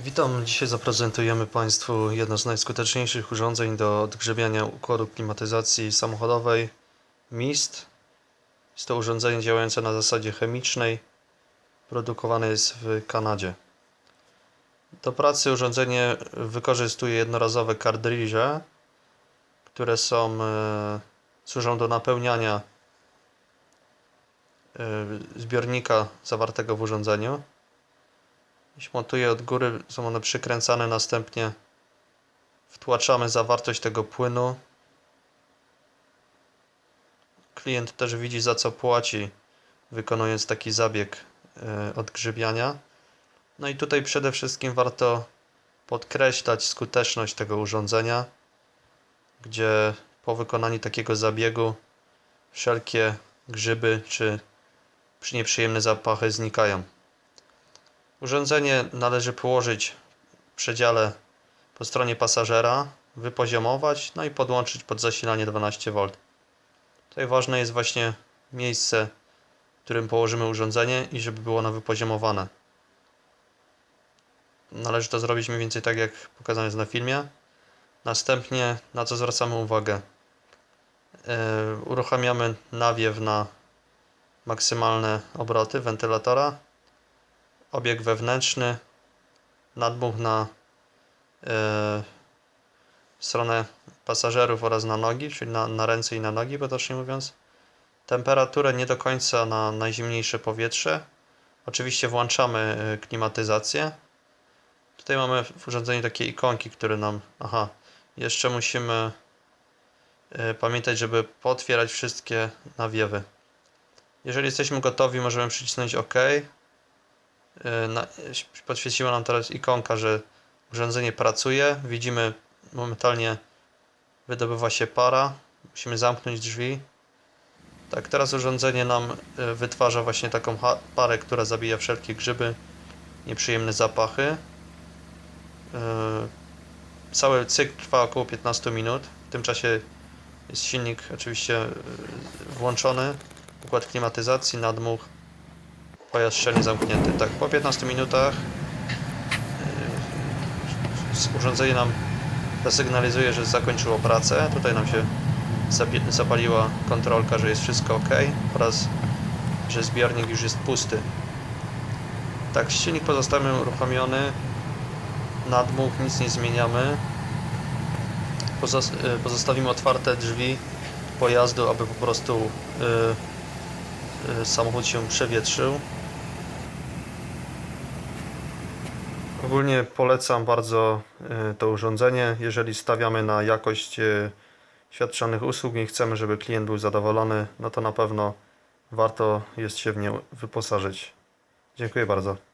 Witam. Dzisiaj zaprezentujemy Państwu jedno z najskuteczniejszych urządzeń do odgrzebiania układu klimatyzacji samochodowej MIST. Jest to urządzenie działające na zasadzie chemicznej. Produkowane jest w Kanadzie. Do pracy urządzenie wykorzystuje jednorazowe kartridże, które są, e, służą do napełniania e, zbiornika zawartego w urządzeniu. Jeśli montuję od góry, są one przykręcane, następnie wtłaczamy zawartość tego płynu. Klient też widzi za co płaci, wykonując taki zabieg e, odgrzebiania. No i tutaj przede wszystkim warto podkreślać skuteczność tego urządzenia, gdzie po wykonaniu takiego zabiegu wszelkie grzyby czy nieprzyjemne zapachy znikają. Urządzenie należy położyć w przedziale po stronie pasażera, wypoziomować, no i podłączyć pod zasilanie 12V. Tutaj ważne jest właśnie miejsce, w którym położymy urządzenie i żeby było ono wypoziomowane. Należy to zrobić mniej więcej tak, jak pokazane jest na filmie. Następnie, na co zwracamy uwagę? Yy, uruchamiamy nawiew na maksymalne obroty wentylatora obieg wewnętrzny, nadmuch na e, stronę pasażerów oraz na nogi, czyli na, na ręce i na nogi, potocznie mówiąc. Temperaturę nie do końca na najzimniejsze powietrze. Oczywiście włączamy e, klimatyzację. Tutaj mamy w urządzeniu takie ikonki, które nam. Aha, jeszcze musimy e, pamiętać, żeby potwierać wszystkie nawiewy. Jeżeli jesteśmy gotowi, możemy przycisnąć OK. E, na, podświeciła nam teraz ikonka, że urządzenie pracuje. Widzimy momentalnie wydobywa się para. Musimy zamknąć drzwi. Tak, teraz urządzenie nam e, wytwarza właśnie taką parę, która zabija wszelkie grzyby, nieprzyjemne zapachy. E, cały cykl trwa około 15 minut. W tym czasie jest silnik oczywiście włączony, układ klimatyzacji, nadmuch pojazd szczelnie zamknięty. Tak, po 15 minutach yy, urządzenie nam zasygnalizuje, że zakończyło pracę. Tutaj nam się zapaliła kontrolka, że jest wszystko ok oraz że zbiornik już jest pusty. Tak, silnik pozostawimy uruchomiony. Nadmuch, nic nie zmieniamy. Yy, pozostawimy otwarte drzwi pojazdu, aby po prostu yy, samochód się przewietrzył. Ogólnie polecam bardzo e, to urządzenie, jeżeli stawiamy na jakość e, świadczonych usług i chcemy, żeby klient był zadowolony, no to na pewno warto jest się w nie wyposażyć. Dziękuję bardzo.